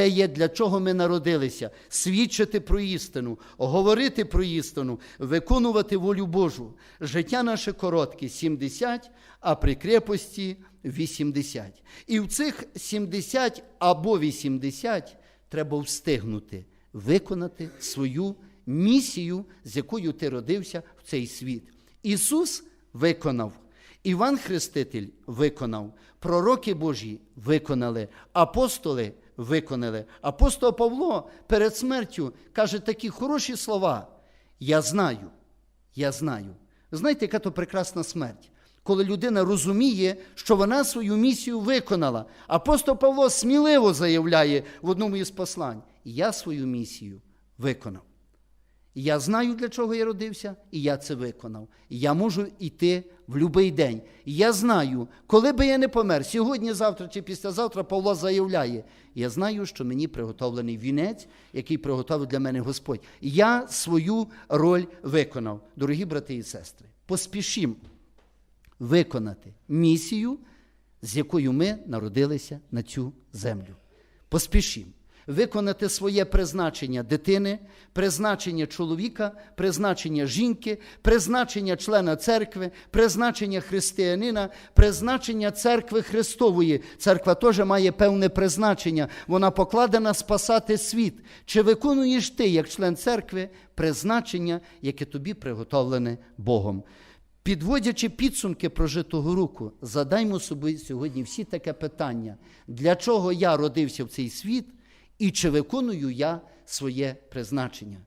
те є, для чого ми народилися, свідчити про істину, говорити про істину, виконувати волю Божу. Життя наше коротке 70, а при крепості 80. І в цих 70 або 80 треба встигнути виконати свою місію, з якою ти родився в цей світ. Ісус виконав. Іван Хреститель виконав, пророки Божі виконали, апостоли виконали. Апостол Павло перед смертю каже такі хороші слова. Я знаю, я знаю. Знаєте, яка то прекрасна смерть, коли людина розуміє, що вона свою місію виконала. Апостол Павло сміливо заявляє в одному із послань: Я свою місію виконав. Я знаю, для чого я родився, і я це виконав. Я можу йти в будь-який день. Я знаю, коли би я не помер, сьогодні, завтра чи післязавтра Павло заявляє: я знаю, що мені приготовлений вінець, який приготовив для мене Господь. Я свою роль виконав. Дорогі брати і сестри, поспішім виконати місію, з якою ми народилися на цю землю. Поспішім виконати своє призначення дитини, призначення чоловіка, призначення жінки, призначення члена церкви, призначення християнина, призначення церкви Христової. Церква теж має певне призначення. Вона покладена спасати світ. Чи виконуєш ти, як член церкви, призначення, яке тобі приготовлене Богом? Підводячи підсумки прожитого року, задаймо собі сьогодні всі таке питання: для чого я родився в цей світ і чи виконую я своє призначення?